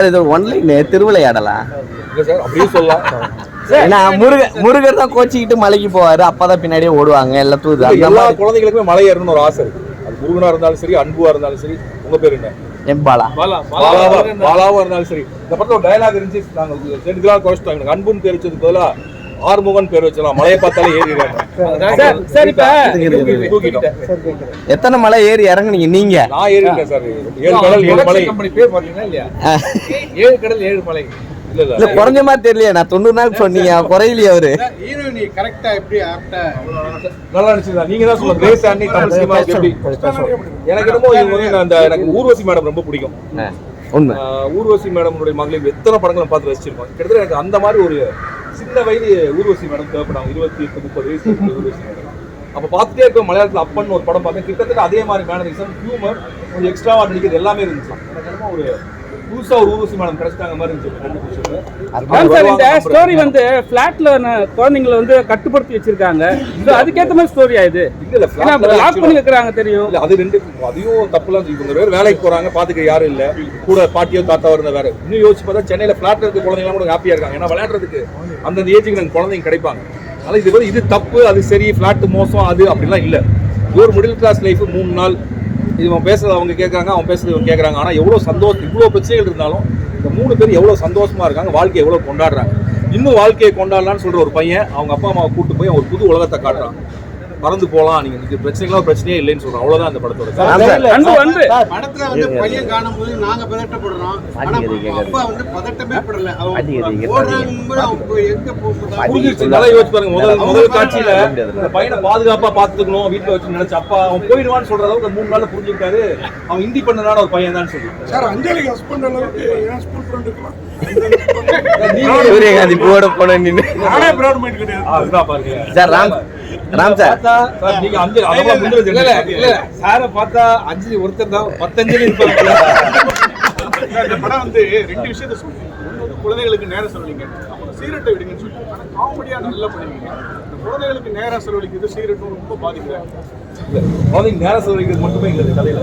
இது ஒன்லைன் திருவிளையாடலாம் இல்லை சார் அப்படியே சொல்லலாம். ஏன்னா முருகர் முருகர் தான் கோச்சிக்கிட்டு மலைக்கு போவாரு அப்பதான் பின்னாடியே ஓடுவாங்க எல்லாம் தூது. எல்லா குழந்தைகளுக்குமே மலை ஏறணும்னு ஒரு ஆசை இருக்கு. அது முருகனா இருந்தாலும் சரி அன்புவா இருந்தாலும் சரி உங்க பேர் என்ன? எம்பாலா பாலாவா பாலாவா இருந்தாலும் சரி. இந்த படத்துல ஒரு டயலாக் இருந்துச்சு நாங்க ரெண்டு நாள் குறைச்சிட்டோம் எனக்கு அன்புன்னு பேர் வச்சதுக்கு பதிலா ஆறுமுகன் பேர் வச்சலாம் மலையை பார்த்தாலே ஏறிடுறாங்க சார் சார் இப்ப தூக்கிட்டோம். எத்தனை மலை ஏறி இறங்குனீங்க? நீங்க? நான் ஏறிட்டேன் சார். ஏழு கடல் ஏழு மலை. கம்பெனி பேர் பாத்தீங்கன்னா இல்லையா? ஏழு கடல் ஏழு மலை. இல்ல குறைஞ்ச மாதிரி தெரியலையே. நான் தொண்ணூறு நாள் சொன்னீங்க. குறையிலையே அவரு. ஹீரோயினி கரெக்டா எப்படி ஆப்டா நல்லா நடிச்சிருந்தா நீங்க தான் சொல்லுங்க. ரேஸ் அண்ணி தமிழ் சினிமா எப்படி? எனக்கு என்னமோ இவங்க வந்து அந்த எனக்கு ஊர்வசி மேடம் ரொம்ப பிடிக்கும். உண்மை. ஊர்வசி மேடமுடைய மகளிர் எத்தனை படங்களும் பார்த்து ரசிச்சிருக்கோம். கிட்டத்தட்ட எனக்கு அந்த மாதிரி ஒரு சின்ன வயது ஊர்வசி மேடம் தேவைப்படாங்க இருபத்தி எட்டு முப்பது வயசு ஊர்வசி மேடம். அப்ப பார்த்துட்டே இருக்க மலையாளத்தில் அப்பன்னு ஒரு படம் பார்த்தேன். கிட்டத்தட்ட அதே மாதிரி மேனரிசம் ஹியூமர் கொஞ்சம் எக்ஸ்ட்ராவாக நடிக்கிறது எல்லாமே இருந்துச்சு. எனக்கு என்னமோ ஒரு புதுசா ஒரு ஊர்வசி மேடம் கிடைச்சிட்டாங்க மாதிரி இருந்துச்சு. இந்த ஸ்டோரி வந்து ஃபிளாட்ல குழந்தைங்களை வந்து கட்டுப்படுத்தி வச்சிருக்காங்க. அதுக்கேத்த மாதிரி ஸ்டோரி ஆயுது இல்ல இல்ல லாக் பண்ணி வைக்கிறாங்க தெரியும். இல்ல அது ரெண்டு அதையும் தப்புலாம் இவங்க வேற வேலைக்கு போறாங்க பாத்துக்க யாரும் இல்ல. கூட பாட்டியோ தாத்தாவோ இருந்த வேற. இன்னும் யோசிச்சு பார்த்தா சென்னையில பிளாட்ல இருக்க குழந்தைங்க கூட ஹாப்பியா இருக்காங்க. ஏன்னா விளையாடுறதுக்கு அந்தந்த ஏஜுக்கு குழந்தைங்க கிடைப்பாங்க. அதனால இது இது தப்பு அது சரி பிளாட் மோசம் அது அப்படிலாம் இல்ல. இது ஒரு மிடில் கிளாஸ் லைஃப் மூணு நாள் இது அவன் பேசுறது அவங்க கேட்குறாங்க அவன் பேசுறது இவங்க கேட்குறாங்க ஆனால் எவ்வளோ சந்தோஷம் இவ்வளோ பிரச்சனைகள் இருந்தாலும் இந்த மூணு பேர் எவ்வளோ சந்தோஷமாக இருக்காங்க வாழ்க்கையை எவ்வளோ கொண்டாடுறாங்க. இன்னும் வாழ்க்கையை கொண்டாடலான்னு சொல்கிற ஒரு பையன் அவங்க அப்பா அம்மாவை கூட்டு போய் ஒரு புது உலகத்தை காட்டுறான். பறந்து போலாம். நீங்க இது பிரச்சனைகளும் பிரச்சனையே இல்லைன்னு சொல்றான் அவ்வளவுதான் அந்த படத்தோட அன்பு அன்பு படத்துல வந்து பையன் காணும் போது நாங்க பதட்டப்படுறோம். ஆனா அப்பா வந்து பதட்டமே படல. அவங்க ஓடுறாங்க அவங்க எங்க போக புரிஞ்சிருச்சு. நல்லா யோசிச்சு பாருங்க. முதல் முதல் காட்சியில இந்த பையனை பாதுகாப்பா பாத்துக்கணும் வீட்டுல வச்சு நினைச்ச அப்பா அவன் போயிடுவான்னு சொல்ற அளவுக்கு மூணு நாள்ல புரிஞ்சுக்கிட்டாரு. அவன் இந்தி பண்ணதான ஒரு பையன் தான் சொல்லி சார் அஞ்சலி ஹஸ்பண்ட் அளவுக்கு ஏன் ஸ்கூல் சூரியகாந்தி போட போன நின்று சார் ராம் ராம் சார். நீங்க அஞ்சு இல்ல இல்ல சார பார்த்தா அஞ்சலி ஒருத்தர் தான் இருப்பாங்க இந்த படம் வந்து ரெண்டு விஷயத்த சொல்லுங்க குழந்தைகளுக்கு நேரம் செலவழிங்க. அப்புறம் சீரட்டை விடுங்கன்னு சொல்லி ஆனா காமெடியா நல்லா பண்ணுவீங்க குழந்தைகளுக்கு நேரம் செலவழிக்கிறது சீரட்டும் ரொம்ப பாதிக்கிறாங்க குழந்தைங்க நேரம் செலவழிக்கிறது மட்டுமே இந்த கதையில.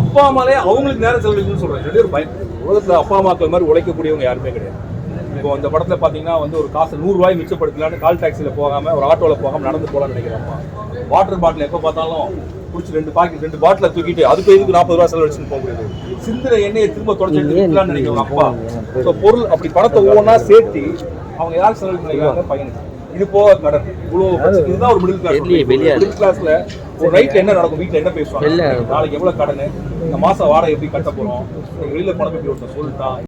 அப்பா அம்மாலே அவங்களுக்கு நேரம் செலவழிக்கணும்னு சொல்றாங்க. ரெண்டு பயம் உலகத்துல அப்பா அம்மாக்கள் மாதிரி உழைக்கக்கூடியவங்க யாருமே கிடையாது. இப்போ அந்த படத்துல பாத்தீங்கன்னா வந்து ஒரு காசு நூறு ரூபாய் மிச்சப்படுத்தலான்னு கால் டாக்ஸில போகாம ஒரு ஆட்டோல போகாம நடந்து போலாம்னு நினைக்கிறேன் அம்மா வாட்டர் பாட்டில் எப்ப பார்த்தாலும் குடிச்சு ரெண்டு பாக்கெட் ரெண்டு பாட்டில தூக்கிட்டு அதுக்கு எதுக்கு நாற்பது ரூபாய் செலவழிச்சுன்னு போக முடியாது. சிந்திர எண்ணெயை திரும்ப தொடச்சு எடுத்து விற்கலாம்னு நினைக்கிறவங்க அப்பா. ஸோ பொருள் அப்படி பணத்தை ஒவ்வொன்றா சேர்த்து அவங்க யார் செலவழிக்க நினைக்கிறாங்க பையனுக்கு. இது போக கடன் பிரச்சனை. இதுதான் ஒரு மிடில் கிளாஸ். மிடில் கிளாஸ்ல ஒரு நைட்ல என்ன நடக்கும்? வீட்ல என்ன பேசுவாங்க? நாளைக்கு எவ்வளவு கடன்? இந்த மாசம் வாடகை எப்படி கட்ட போறோம்? வெளியில பணம் எப்படி ஒருத்தன் சொல்லிட்டான்.